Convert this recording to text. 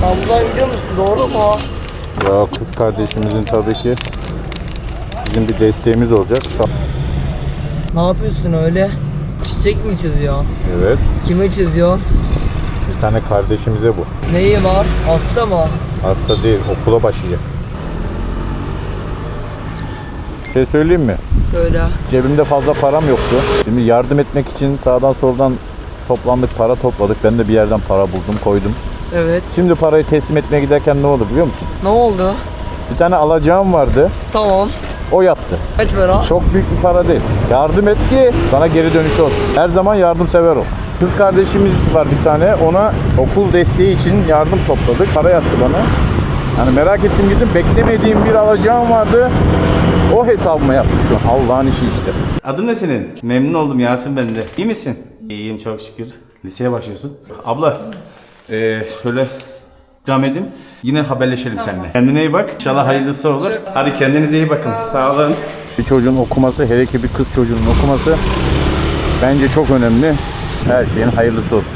Sen buradan gidiyor musun? Doğru mu? Ya kız kardeşimizin tabii ki bizim bir desteğimiz olacak. Ne yapıyorsun öyle? Çiçek mi çiziyor? Evet. Kime çiziyor? Bir tane kardeşimize bu. Neyi var? Hasta mı? Hasta değil, okula başlayacak. Şey söyleyeyim mi? Söyle. Cebimde fazla param yoktu. Şimdi yardım etmek için sağdan soldan toplandık, para topladık. Ben de bir yerden para buldum, koydum. Evet. Şimdi parayı teslim etmeye giderken ne oldu biliyor musun? Ne oldu? Bir tane alacağım vardı, Tamam. o yattı. Kaç para? Çok büyük bir para değil. Yardım et ki sana geri dönüşü olsun. Her zaman yardımsever ol. Kız kardeşimiz var bir tane. Ona okul desteği için yardım topladık. Para yattı bana. Hani merak ettim gittim. Beklemediğim bir alacağım vardı. O hesabıma yaptı şu. Allah'ın işi işte. Adın ne senin? Memnun oldum Yasin ben de. İyi misin? İyiyim çok şükür. Liseye başlıyorsun. Abla, eee şöyle devam edeyim. Yine haberleşelim seninle. Kendine iyi bak. İnşallah hayırlısı olur. Hadi kendinize iyi bakın. Sağ olun. Bir çocuğun okuması, hele ki bir kız çocuğunun okuması bence çok önemli. Her şeyin hayırlısı olsun.